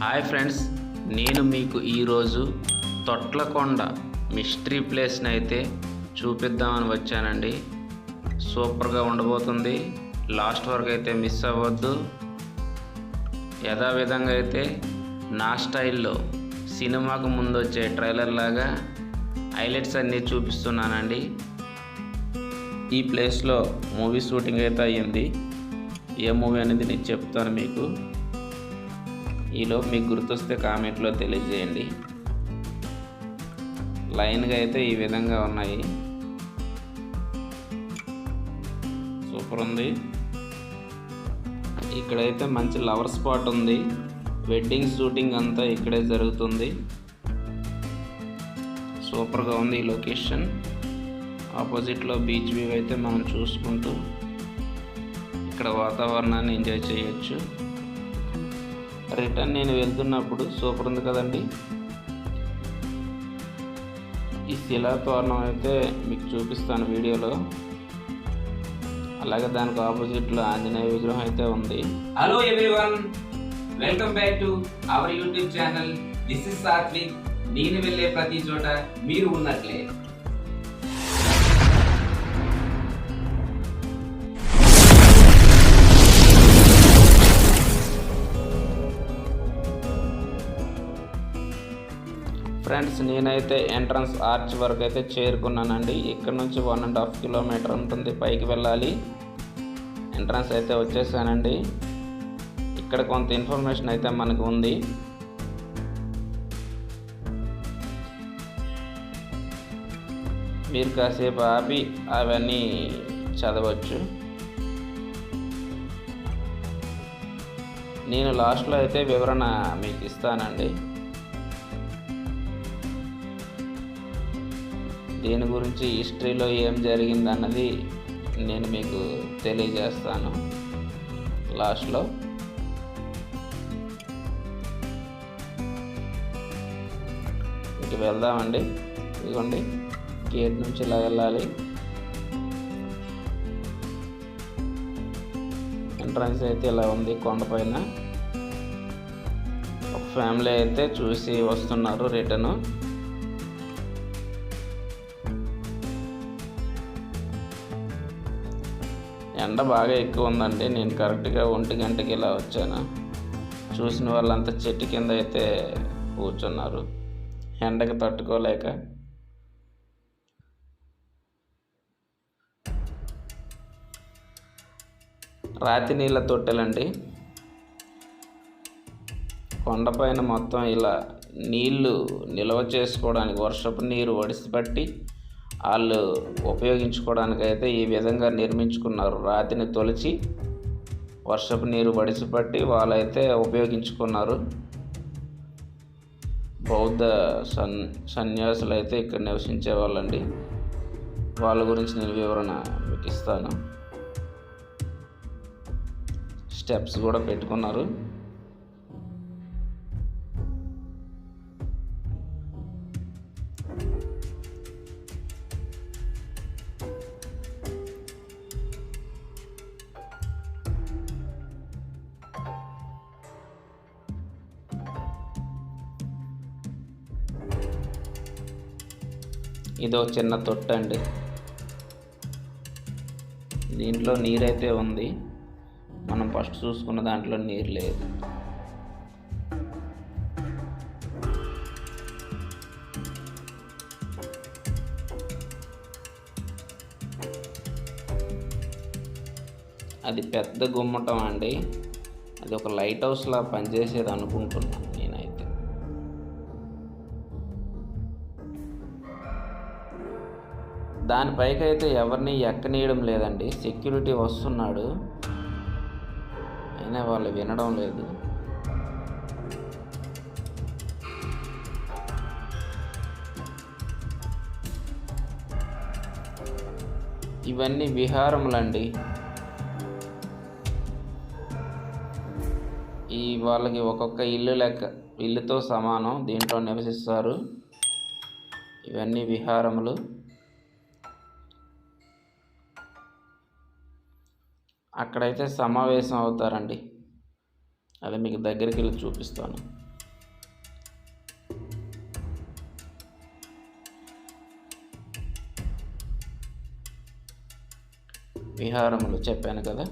Hi friends నేను మీకు ఈరోజు తొట్లకొండ మిస్టరీ ప్లేస్ని అయితే చూపిద్దామని వచ్చానండి. సూపర్గా ఉండబోతుంది. లాస్ట్ వరకు అయితే మిస్ అవ్వద్దు. యథావిధంగా అయితే నా స్టైల్లో సినిమాకు ముందు వచ్చే ట్రైలర్ లాగా హైలైట్స్ అన్నీ చూపిస్తున్నానండి. ఈ ప్లేస్లో మూవీ షూటింగ్ అయితే అయ్యింది. ఏ మూవీ అనేది నేను చెప్తాను మీకు. ఈలోపు మీకు గుర్తొస్తే కామెంట్లో తెలియజేయండి. లైన్గా అయితే ఈ విధంగా ఉన్నాయి. సూపర్ ఉంది. ఇక్కడైతే మంచి లవర్ స్పాట్ ఉంది. వెడ్డింగ్ షూటింగ్ అంతా ఇక్కడే జరుగుతుంది. సూపర్గా ఉంది ఈ లొకేషన్. ఆపోజిట్లో బీచ్ వ్యూ అయితే మనం చూసుకుంటూ ఇక్కడ వాతావరణాన్ని ఎంజాయ్ చేయొచ్చు. రిటర్న్ నేను వెళ్తున్నప్పుడు సూపర్ ఉంది కదండి. ఈ శిలా తోరణం అయితే మీకు చూపిస్తాను వీడియోలో. అలాగే దానికి ఆపోజిట్లో ఆంజనేయ విగ్రహం అయితే ఉంది. Hello everyone welcome back to our YouTube channel this is Satvik నేను వెళ్ళే ప్రతి చోట మీరు ఉన్నట్లే. ఫ్రెండ్స్ నేనైతే ఎంట్రన్స్ ఆర్చ్ వరకు అయితే చేరుకున్నానండి. ఇక్కడ నుంచి వన్ అండ్ హాఫ్ కిలోమీటర్ ఉంటుంది పైకి వెళ్ళాలి. ఎంట్రన్స్ అయితే వచ్చేసానండి. ఇక్కడ కొంత ఇన్ఫర్మేషన్ అయితే మనకు ఉంది. మీరు కాసేపు ఆపి అవన్నీ చదవచ్చు. నేను లాస్ట్లో అయితే వివరణ మీకు ఇస్తానండి. దీని గురించి హిస్టరీలో ఏం జరిగింది అన్నది నేను మీకు తెలియజేస్తాను. లాస్ట్లో. ఇంక వెళ్దామండి. ఇదిగోండి గేట్ నుంచి ఇలా వెళ్ళాలి. ఎంట్రన్స్ అయితే ఇలా ఉంది కొండపైన ఒక ఫ్యామిలీ అయితే చూసి వస్తున్నారు రిటర్న్. ఎండ బాగా ఎక్కువ ఉందండి నేను కరెక్ట్గా ఒంటి గంటకి ఇలా వచ్చాను. చూసిన వాళ్ళంతా చెట్టు కింద అయితే కూర్చున్నారు. ఎండకి తట్టుకోలేక. రాతి నీళ్ళ తొట్టెలండి. కొండపైన మొత్తం ఇలా నీళ్ళు నిల్వ చేసుకోవడానికి వర్షపు నీరు ఒడిసిపట్టి వాళ్ళు ఉపయోగించుకోవడానికి అయితే ఈ విధంగా నిర్మించుకున్నారు. రాతిని తొలిచి వర్షపు నీరు వడిసిపట్టి వాళ్ళైతే ఉపయోగించుకున్నారు. బౌద్ధ సన్ సన్యాసులు అయితే ఇక్కడ నివసించే వాళ్ళండి వాళ్ళ గురించి నేను వివరణ మీకు ఇస్తాను. స్టెప్స్ కూడా పెట్టుకున్నారు. ఇదో చిన్న తొట్ట అండి దీంట్లో నీరైతే ఉంది. మనం ఫస్ట్ చూసుకున్న దాంట్లో నీరు లేదు. అది పెద్ద గుమ్మటం అండి. అది ఒక లైట్ హౌస్లా పనిచేసేది అనుకుంటున్నాను. దానిపైకైతే ఎవరిని ఎక్కనీయడం లేదండి. సెక్యూరిటీ వస్తున్నాడు. అయినా వాళ్ళు వినడం లేదు. ఇవన్నీ విహారములండి. ఈ వాళ్ళకి ఒక్కొక్క ఇల్లు లెక్క ఇల్లుతో సమానం దీంట్లో నివసిస్తారు. ఇవన్నీ విహారములు. అక్కడైతే సమావేశం అవుతారండి. అది మీకు దగ్గరికి వెళ్ళి చూపిస్తాను. విహారములు చెప్పాను కదా.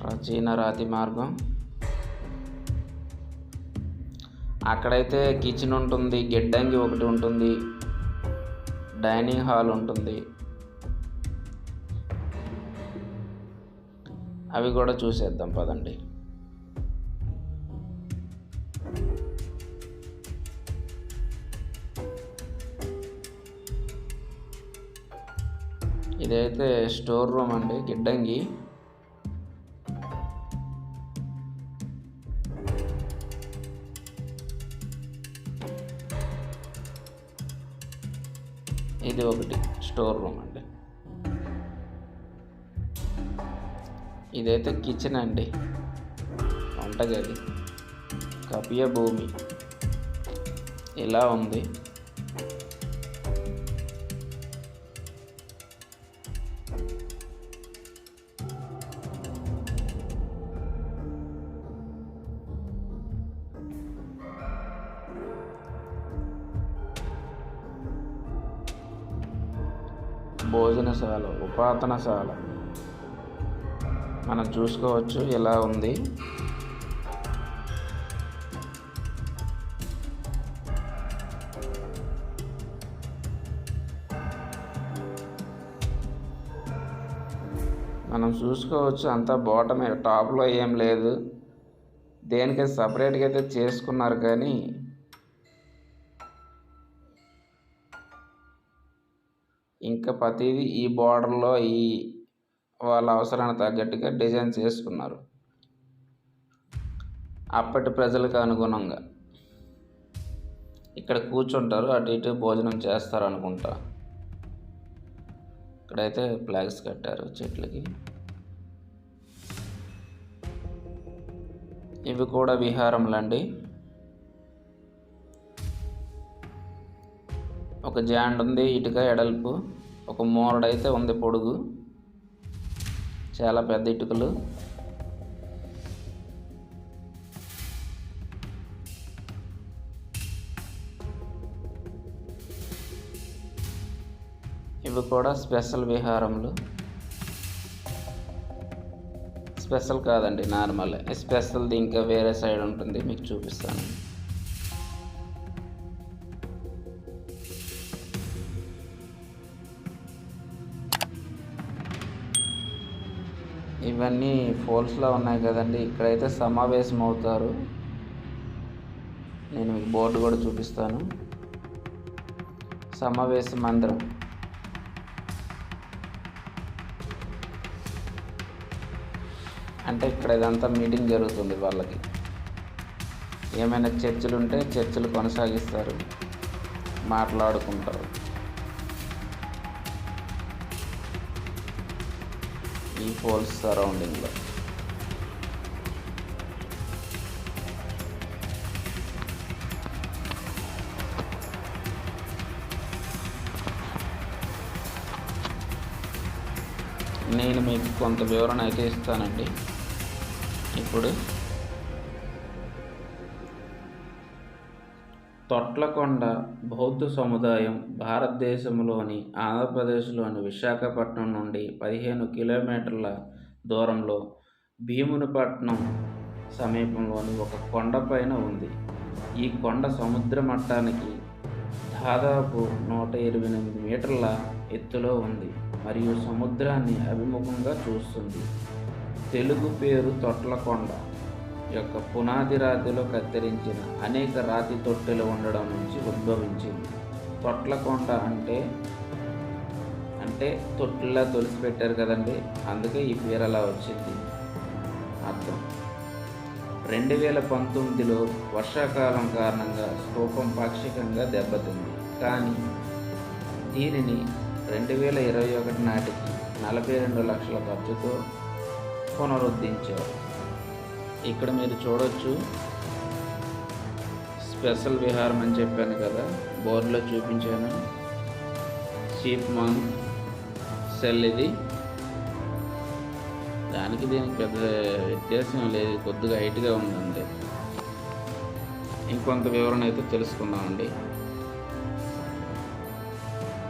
ప్రాచీన రాతి మార్గం. అక్కడైతే కిచెన్ ఉంటుంది గిడ్డంగి ఒకటి ఉంటుంది డైనింగ్ హాల్ ఉంటుంది. అవి కూడా చూసేద్దాం పదండి. ఇదైతే స్టోర్ రూమ్ అండి గిడ్డంగి ఇది ఒకటి స్టోర్ రూమ్ అండి. ఇదైతే కిచెన్ అండి. వంటగది. కపియ భూమి. ఇలా ఉంది. భోజనశాల ఉపాతనశాల మనం చూసుకోవచ్చు ఎలా ఉంది. మనం చూసుకోవచ్చు అంతా బాటమే టాప్లో ఏం లేదు. దేనికైతే సపరేట్గా అయితే చేసుకున్నారు కానీ ఇంకా ప్రతిదీ ఈ బార్డర్లో ఈ వాళ్ళ అవసరానికి తగ్గట్టుగా డిజైన్ చేసుకున్నారు. అప్పటి ప్రజలకు అనుగుణంగా. ఇక్కడ కూర్చుంటారు అటు ఇటు భోజనం చేస్తారు అనుకుంటా ఇక్కడైతే ఫ్లాగ్స్ కట్టారు చెట్లకి. ఇవి కూడా విహారములండి ఒక జాండ్ ఉంది ఇటుక ఎడల్పు. ఒక మోరడైతే ఉంది పొడుగు. చాలా పెద్ద ఇటుకలు. ఇవి కూడా స్పెషల్ విహారములు. స్పెషల్ కాదండి నార్మల్. స్పెషల్ది ఇంకా వేరే సైడ్ ఉంటుంది మీకు చూపిస్తాను. ఇవన్నీ ఫోల్స్లో ఉన్నాయి కదండి. ఇక్కడైతే సమావేశం అవుతారు నేను మీకు బోర్డు కూడా చూపిస్తాను. సమావేశ మందిరం. అంటే ఇక్కడ ఇదంతా మీటింగ్ జరుగుతుంది వాళ్ళకి. ఏమైనా చర్చలు ఉంటే చర్చలు కొనసాగిస్తారు. మాట్లాడుకుంటారు. ఈ పోల్స్ సరౌండింగ్లో. నేను మీకు కొంత వివరణ అయితే ఇస్తానండి. ఇప్పుడు తొట్లకొండ బౌద్ధ సముదాయం భారతదేశంలోని ఆంధ్రప్రదేశ్లోని విశాఖపట్నం నుండి పదిహేను కిలోమీటర్ల దూరంలో భీమునిపట్నం సమీపంలోని ఒక కొండపైన ఉంది. ఈ కొండ సముద్ర మట్టానికి దాదాపు నూట ఇరవై ఎనిమిది మీటర్ల ఎత్తులో ఉంది మరియు సముద్రాన్ని అభిముఖంగా చూస్తుంది. తెలుగు పేరు తొట్లకొండ. యొక్క పునాది రాతిలో కత్తిరించిన అనేక రాతి తొట్టెలు ఉండడం నుంచి ఉద్భవించింది. తొట్లకొండ అంటే అంటే తొట్టులా తొలిసి పెట్టారు కదండి అందుకే ఈ పేరు అలా వచ్చింది. అర్థం. రెండు వేల పంతొమ్మిదిలో వర్షాకాలం కారణంగా స్తూపం పాక్షికంగా దెబ్బతింది. కానీ దీనిని రెండు వేల ఇరవై ఒకటి నాటికి నలభై రెండు లక్షల ఖర్చుతో పునరుద్ధరించారు. ఇక్కడ మీరు చూడొచ్చు. స్పెషల్ విహారం అని చెప్పాను కదా బోర్డులో చూపించాను. చీప్ మంగ్ సెల్ ఇది. దానికి దీనికి పెద్ద వ్యత్యాసం లేదు కొద్దిగా హైట్గా ఉందండి. ఇంకొంత వివరణ అయితే తెలుసుకుందామండి.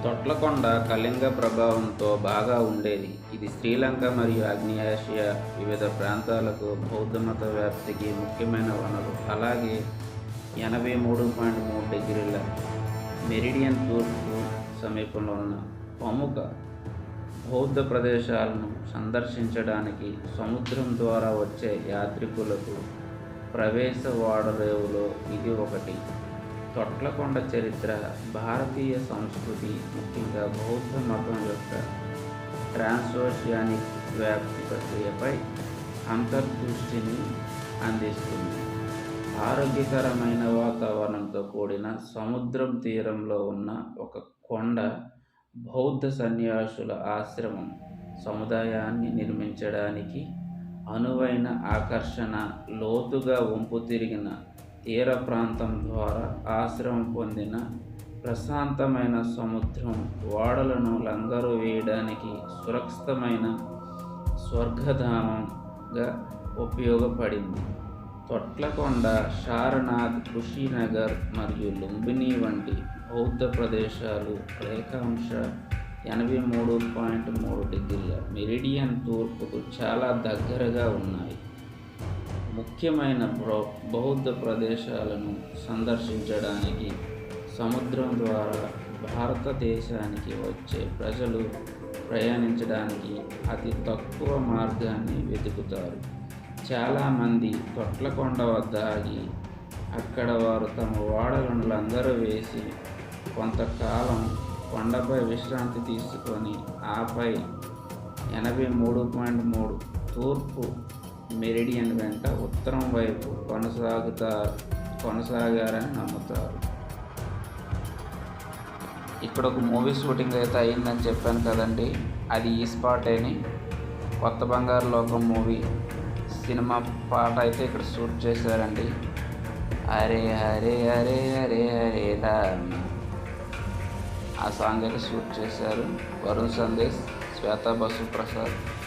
తొట్లకొండ కళింగ ప్రభావంతో బాగా ఉండేది. ఇది శ్రీలంక మరియు ఆగ్నేయాసియా వివిధ ప్రాంతాలకు బౌద్ధమత వ్యాప్తికి ముఖ్యమైన వనరు. అలాగే ఎనభై మూడు పాయింట్ మూడు డిగ్రీల మెరిడియన్ తూర్పు సమీపంలో ఉన్న ప్రముఖ బౌద్ధ ప్రదేశాలను సందర్శించడానికి సముద్రం ద్వారా వచ్చే యాత్రికులకు ప్రవేశ వాడరేవులో ఇది ఒకటి. తొట్లకొండ చరిత్ర భారతీయ సంస్కృతి ముఖ్యంగా బౌద్ధ మతం యొక్క ట్రాన్సోషియానిక్ వ్యాప్తి ప్రక్రియపై అంతర్దృష్టిని అందిస్తుంది. ఆరోగ్యకరమైన వాతావరణంతో కూడిన సముద్రం తీరంలో ఉన్న ఒక కొండ బౌద్ధ సన్యాసుల ఆశ్రమం సముదాయాన్ని నిర్మించడానికి అనువైన ఆకర్షణ లోతుగా వంపు తిరిగిన తీర ప్రాంతం ద్వారా ఆశ్రమం పొందిన ప్రశాంతమైన సముద్రం ఓడలను లంగరు వేయడానికి సురక్షితమైన స్వర్గధామంగా ఉపయోగపడింది. తొట్లకొండ శారనాథ్ కుషీనగర్ మరియు లుంబిని వంటి బౌద్ధ ప్రదేశాలు రేఖాంశ ఎనభై మూడు పాయింట్ మూడు డిగ్రీల మెరిడియన్ తూర్పుకు చాలా దగ్గరగా ఉన్నాయి. ముఖ్యమైన ప్రో బౌద్ధ ప్రదేశాలను సందర్శించడానికి సముద్రం ద్వారా భారతదేశానికి వచ్చే ప్రజలు ప్రయాణించడానికి అతి తక్కువ మార్గాన్ని వెతుకుతారు. చాలామంది తొట్లకొండ వద్ద ఆగి అక్కడ వారు తమ ఓడలను లంగరు వేసి కొంతకాలం కొండపై విశ్రాంతి తీసుకొని ఆపై ఎనభై మూడు పాయింట్ మూడు తూర్పు మెరిడియన్ వెంట ఉత్తరం వైపు కొనసాగుతారు కొనసాగారని నమ్ముతారు. ఇక్కడ ఒక మూవీ షూటింగ్ అయితే అయిందని చెప్పాను కదండి. అది ఈ అని కొత్త బంగారు లోకం మూవీ సినిమా పాట అయితే ఇక్కడ షూట్ చేశారండి. అరే హరే హరే హరే హరే రామ్ ఆ సాంగ్ అయితే షూట్ చేశారు. వరుణ్ సందేశ్ శ్వేతా బసు ప్రసాద్.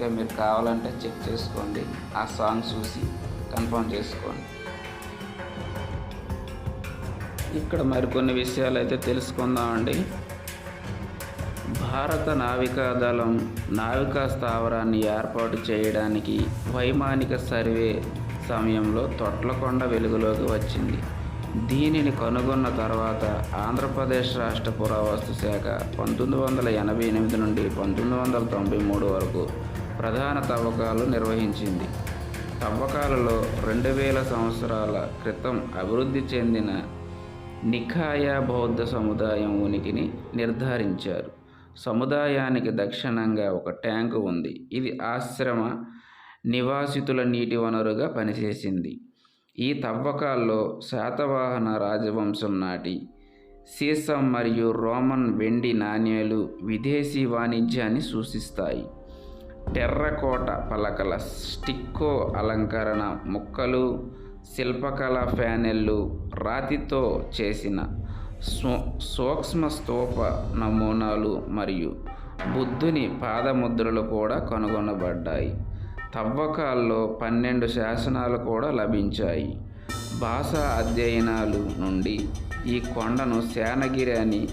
ఇంకా మీరు కావాలంటే చెక్ చేసుకోండి. ఆ సాంగ్ చూసి కన్ఫర్మ్ చేసుకోండి. ఇక్కడ మరికొన్ని విషయాలు అయితే తెలుసుకుందామండి. భారత నావికా దళం నావికా స్థావరాన్ని ఏర్పాటు చేయడానికి వైమానిక సర్వే సమయంలో తొట్లకొండ వెలుగులోకి వచ్చింది. దీనిని కనుగొన్న తర్వాత ఆంధ్రప్రదేశ్ రాష్ట్ర పురావస్తు శాఖ పంతొమ్మిది వందల ఎనభై ఎనిమిది నుండి పంతొమ్మిది వందల తొంభై మూడు వరకు ప్రధాన తవ్వకాలు నిర్వహించింది. తవ్వకాలలో రెండు వేల సంవత్సరాల క్రితం అభివృద్ధి చెందిన నిఖాయా బౌద్ధ సముదాయం ఉనికిని నిర్ధారించారు. సముదాయానికి దక్షిణంగా ఒక ట్యాంకు ఉంది. ఇది ఆశ్రమ నివాసితుల నీటి వనరుగా పనిచేసింది. ఈ తవ్వకాల్లో శాతవాహన రాజవంశం నాటి సీసం మరియు రోమన్ వెండి నాణేలు విదేశీ వాణిజ్యాన్ని సూచిస్తాయి. టెర్రకోట పలకల స్టిక్కో అలంకరణ ముక్కలు శిల్పకళ ఫ్యానెళ్ళు రాతితో చేసిన సూక్ష్మ స్తూప నమూనాలు మరియు బుద్ధుని పాదముద్రలు కూడా కనుగొనబడ్డాయి. తవ్వకాల్లో పన్నెండు శాసనాలు కూడా లభించాయి. భాషా అధ్యయనాలు నుండి ఈ కొండను శానగిరి అని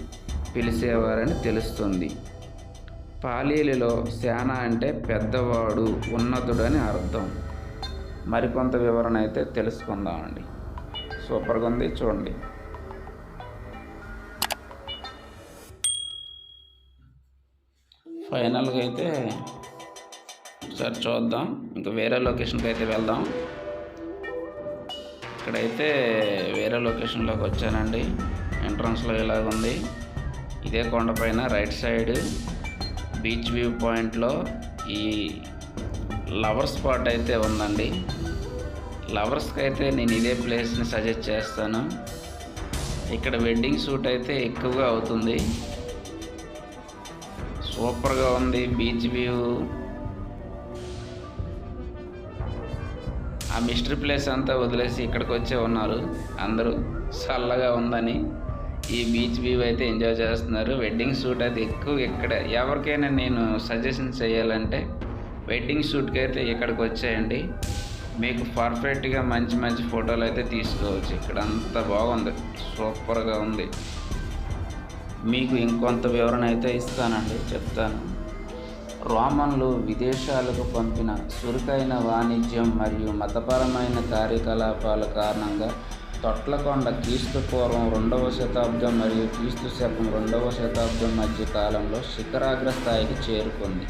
పిలిచేవారని తెలుస్తుంది. పాలీలలో శాన అంటే పెద్దవాడు ఉన్నతుడని అర్థం. మరికొంత వివరణ అయితే తెలుసుకుందామండి. సూపర్గా ఉంది చూడండి. ఫైనల్గా అయితే ఒకసారి చూద్దాం. ఇంకా వేరే లొకేషన్కి అయితే వెళ్దాం. ఇక్కడైతే వేరే లొకేషన్లోకి వచ్చానండి. ఎంట్రన్స్లో ఇలాగుంది. ఇదే కొండపైన రైట్ సైడ్ బీచ్ వ్యూ పాయింట్లో ఈ లవర్ స్పాట్ అయితే ఉందండి. లవర్స్కి అయితే నేను ఇదే ప్లేస్ని సజెస్ట్ చేస్తాను. ఇక్కడ వెడ్డింగ్ షూట్ అయితే ఎక్కువగా అవుతుంది. సూపర్గా ఉంది బీచ్ వ్యూ. ఆ మిస్టరీ ప్లేస్ అంతా వదిలేసి ఇక్కడికి వచ్చే ఉన్నారు. అందరూ చల్లగా ఉందని. ఈ బీచ్ వ్యూ అయితే ఎంజాయ్ చేస్తున్నారు. వెడ్డింగ్ షూట్ అయితే ఎక్కువ ఇక్కడ ఎవరికైనా నేను సజెషన్ చేయాలంటే వెడ్డింగ్ షూట్కి అయితే ఇక్కడికి వచ్చేయండి. మీకు పర్ఫెక్ట్గా మంచి మంచి ఫోటోలు అయితే తీసుకోవచ్చు. ఇక్కడ అంతా బాగుంది. సూపర్గా ఉంది. మీకు ఇంకొంత వివరణ అయితే ఇస్తానండి. చెప్తాను. రోమన్లు విదేశాలకు పంపిన చురుకైన వాణిజ్యం మరియు మతపరమైన కార్యకలాపాల కారణంగా తొట్లకొండ క్రీస్తు పూర్వం రెండవ శతాబ్దం మరియు క్రీస్తు శకం రెండవ శతాబ్దం మధ్య కాలంలో శిఖరాగ్ర స్థాయికి చేరుకుంది.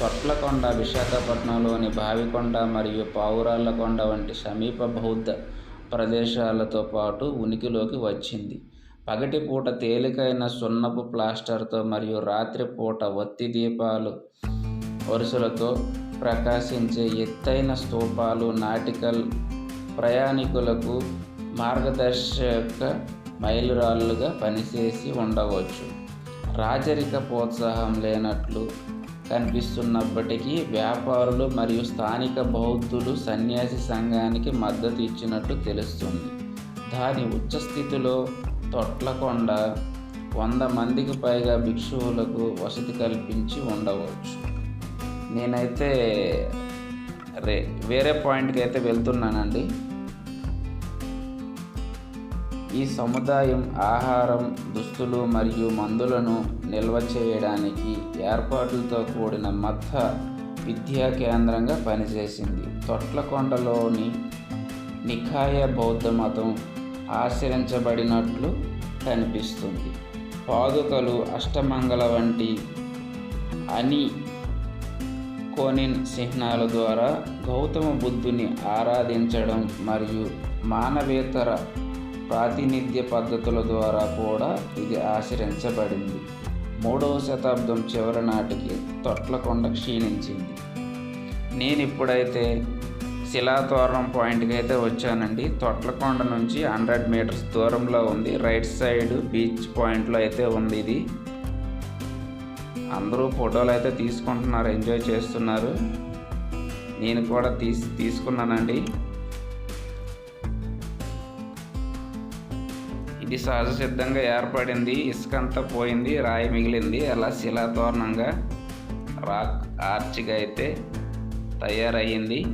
తొట్లకొండ విశాఖపట్నంలోని బావికొండ మరియు పావురాళ్ళకొండ వంటి సమీప బౌద్ధ ప్రదేశాలతో పాటు ఉనికిలోకి వచ్చింది. పగటిపూట తేలికైన సున్నపు ప్లాస్టర్తో మరియు రాత్రిపూట ఒత్తి దీపాలు వరుసలతో ప్రకాశించే ఎత్తైన స్తూపాలు నాటికల్ ప్రయాణికులకు మార్గదర్శక మైలురాళ్ళుగా పనిచేసి ఉండవచ్చు. రాజరిక ప్రోత్సాహం లేనట్లు కనిపిస్తున్నప్పటికీ వ్యాపారులు మరియు స్థానిక బౌద్ధులు సన్యాసి సంఘానికి మద్దతు ఇచ్చినట్టు తెలుస్తుంది. దాని ఉచ్చస్థితిలో తొట్లకొండ వంద మందికి పైగా భిక్షువులకు వసతి కల్పించి ఉండవచ్చు. నేనైతే రే వేరే పాయింట్కి అయితే వెళ్తున్నానండి. ఈ సముదాయం ఆహారం దుస్తులు మరియు మందులను నిల్వ చేయడానికి ఏర్పాట్లతో కూడిన మత విద్యా కేంద్రంగా పనిచేసింది. తొట్లకొండలోని నిఖాయ బౌద్ధ మతం ఆచరించబడినట్లు కనిపిస్తుంది. పాదుకలు అష్టమంగళ వంటి అని కోనిన్ చిహ్నాల ద్వారా గౌతమ బుద్ధుని ఆరాధించడం మరియు మానవేతర ప్రాతినిధ్య పద్ధతుల ద్వారా కూడా ఇది ఆచరించబడింది. మూడవ శతాబ్దం చివరి నాటికి తొట్లకొండ క్షీణించింది. నేను ఇప్పుడైతే శిలాతోరణం పాయింట్కి అయితే వచ్చానండి. తొట్లకొండ నుంచి హండ్రెడ్ మీటర్స్ దూరంలో ఉంది. రైట్ సైడ్ బీచ్ పాయింట్లో అయితే ఉంది ఇది. అందరూ ఫోటోలు అయితే తీసుకుంటున్నారు ఎంజాయ్ చేస్తున్నారు. నేను కూడా తీసి తీసుకున్నానండి. ఇది సహజ సిద్ధంగా ఏర్పడింది. ఇసుకంతా పోయింది రాయి మిగిలింది. అలా శిలాతోరణంగా రాక్ ఆర్చిగా అయితే తయారయ్యింది.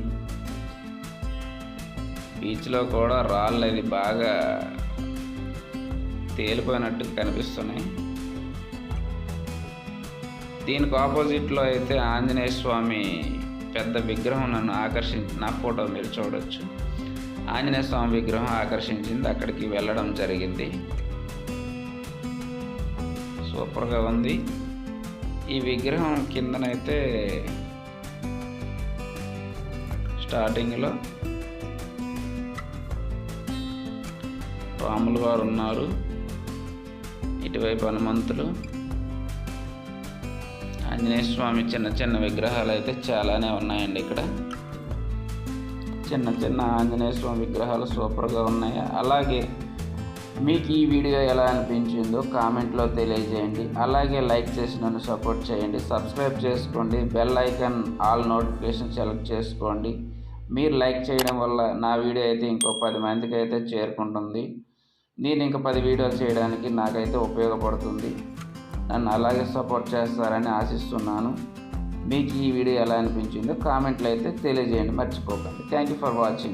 బీచ్లో కూడా రాళ్ళు అది బాగా తేలిపోయినట్టు కనిపిస్తున్నాయి. దీనికి ఆపోజిట్లో అయితే ఆంజనేయ స్వామి పెద్ద విగ్రహం నన్ను ఆకర్షించి నా ఫోటో మీరు చూడొచ్చు. ఆంజనేయ స్వామి విగ్రహం ఆకర్షించింది. అక్కడికి వెళ్ళడం జరిగింది. సూపర్గా ఉంది. ఈ విగ్రహం కిందనైతే స్టార్టింగ్లో రాములు వారు ఉన్నారు. ఇటువైపు హనుమంతులు. ఆంజనేయ స్వామి చిన్న చిన్న విగ్రహాలు అయితే చాలానే ఉన్నాయండి ఇక్కడ. చిన్న చిన్న ఆంజనేయ స్వామి విగ్రహాలు సూపర్గా ఉన్నాయి. అలాగే మీకు ఈ వీడియో ఎలా అనిపించిందో కామెంట్లో తెలియజేయండి. అలాగే లైక్ చేసి నన్ను సపోర్ట్ చేయండి. సబ్స్క్రైబ్ చేసుకోండి. Bell icon all notification select చేసుకోండి. మీరు లైక్ చేయడం వల్ల నా వీడియో అయితే ఇంకో పది మందికి అయితే చేరుకుంటుంది. నేను ఇంకా పది వీడియోలు చేయడానికి నాకైతే ఉపయోగపడుతుంది. నన్ను అలాగే సపోర్ట్ చేస్తారని ఆశిస్తున్నాను. మీకు ఈ వీడియో ఎలా అనిపించిందో కామెంట్లు అయితే తెలియజేయండి. మర్చిపోకండి. Thank you for watching